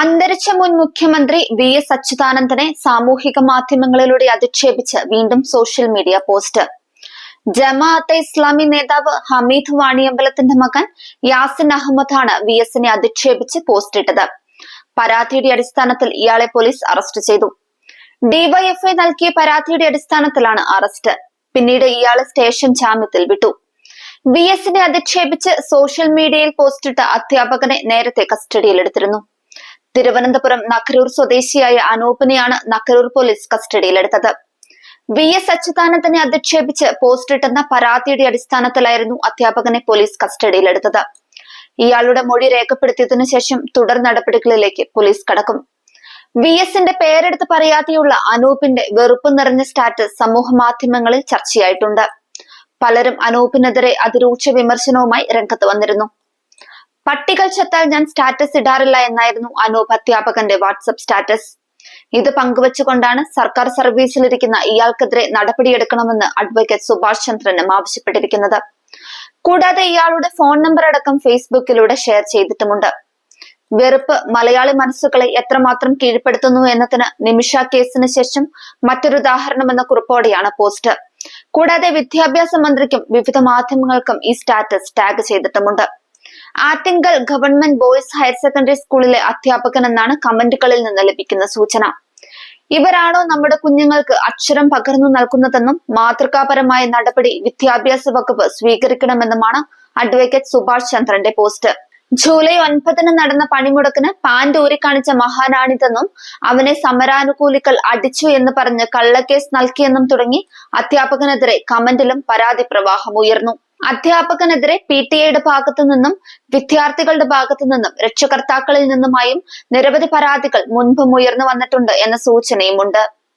അന്തരിച്ച മുൻ മുഖ്യമന്ത്രി വി എസ് അച്യുതാനന്ദനെ സാമൂഹിക മാധ്യമങ്ങളിലൂടെ അധിക്ഷേപിച്ച് വീണ്ടും social media post. Jamaat-e Islami നേതാവ് ഹമീദ് വാണിയമ്പലത്തിന്റെ മകൻ യാസിൻ അഹമ്മദാണ് വി എസിനെ അധിക്ഷേപിച്ച് പോസ്റ്റിട്ടത്. പരാതിയുടെ അടിസ്ഥാനത്തിൽ ഇയാളെ പോലീസ് അറസ്റ്റ് ചെയ്തു. ഡിവൈഎഫ്ഐ നൽകിയ പരാതിയുടെ അടിസ്ഥാനത്തിലാണ് അറസ്റ്റ്. പിന്നീട് ഇയാളെ സ്റ്റേഷൻ ജാമ്യത്തിൽ വിട്ടു. വി എസിനെ അധിക്ഷേപിച്ച് സോഷ്യൽ മീഡിയയിൽ പോസ്റ്റിട്ട അധ്യാപകനെ നേരത്തെ കസ്റ്റഡിയിലെടുത്തിരുന്നു. തിരുവനന്തപുരം നക്കരൂർ സ്വദേശിയായ അനൂപിനെയാണ് നക്കരൂർ പോലീസ് കസ്റ്റഡിയിലെടുത്തത്. വി എസ് അച്യുതാനന്ദനെ അധിക്ഷേപിച്ച് പോസ്റ്റിട്ടെന്ന പരാതിയുടെ അടിസ്ഥാനത്തിലായിരുന്നു അധ്യാപകനെ പോലീസ് കസ്റ്റഡിയിലെടുത്തത്. ഇയാളുടെ മൊഴി രേഖപ്പെടുത്തിയതിനു ശേഷം തുടർ നടപടികളിലേക്ക് പോലീസ് കടക്കും. വി എസിന്റെ പേരെടുത്ത് പറയാതെയുള്ള അനൂപിന്റെ വെറുപ്പ് നിറഞ്ഞ സ്റ്റാറ്റസ് സമൂഹ മാധ്യമങ്ങളിൽ ചർച്ചയായിട്ടുണ്ട്. പലരും അനൂപിനെതിരെ അതിരൂക്ഷ വിമർശനവുമായി രംഗത്ത് വന്നിരുന്നു. പട്ടികൾ ചത്താൽ ഞാൻ സ്റ്റാറ്റസ് ഇടാറില്ല എന്നായിരുന്നു അനൂപ് അധ്യാപകന്റെ വാട്സപ്പ് സ്റ്റാറ്റസ്. ഇത് പങ്കുവച്ചുകൊണ്ടാണ് സർക്കാർ സർവീസിലിരിക്കുന്ന ഇയാൾക്കെതിരെ നടപടിയെടുക്കണമെന്ന് അഡ്വക്കേറ്റ് സുഭാഷ് ചന്ദ്രനും ആവശ്യപ്പെട്ടിരിക്കുന്നത്. കൂടാതെ ഇയാളുടെ ഫോൺ നമ്പർ അടക്കം ഫേസ്ബുക്കിലൂടെ ഷെയർ ചെയ്തിട്ടുമുണ്ട്. വെറുപ്പ് മലയാളി മനസ്സുകളെ എത്രമാത്രം കീഴ്പ്പെടുത്തുന്നു എന്നതിന് നിമിഷ കേസിന് ശേഷം മറ്റൊരു ഉദാഹരണം എന്ന കുറിപ്പോടെയാണ് പോസ്റ്റ്. കൂടാതെ വിദ്യാഭ്യാസ മന്ത്രിക്കും വിവിധ മാധ്യമങ്ങൾക്കും ഈ status tag ചെയ്തിട്ടുമുണ്ട്. Attingal government boys higher secondary സ്കൂളിലെ അധ്യാപകൻ എന്നാണ് കമന്റുകളിൽ നിന്ന് ലഭിക്കുന്ന സൂചന. ഇവരാണോ നമ്മുടെ കുഞ്ഞുങ്ങൾക്ക് അക്ഷരം പകർന്നു നൽകുന്നതെന്നും മാതൃകാപരമായ നടപടി വിദ്യാഭ്യാസ വകുപ്പ് സ്വീകരിക്കണമെന്നുമാണ് അഡ്വക്കേറ്റ് സുഭാഷ് ചന്ദ്രന്റെ പോസ്റ്റ്. ജൂലൈ ഒൻപതിന് നടന്ന പണിമുടക്കിന് പാന്റ് ഊരിക്കാണിച്ച മഹാനാണിതെന്നും അവനെ സമരാനുകൂലികൾ അടിച്ചു എന്ന് പറഞ്ഞ് കള്ളക്കേസ് നൽകിയെന്നും തുടങ്ങി അധ്യാപകനെതിരെ കമന്റിലും പരാതി പ്രവാഹം ഉയർന്നു. അധ്യാപകനെതിരെ പി ടി എയുടെ ഭാഗത്തു നിന്നും വിദ്യാർത്ഥികളുടെ ഭാഗത്തു നിന്നും രക്ഷകർത്താക്കളിൽ നിന്നുമായും നിരവധി പരാതികൾ മുൻപും ഉയർന്നു വന്നിട്ടുണ്ട് എന്ന സൂചനയുമുണ്ട്.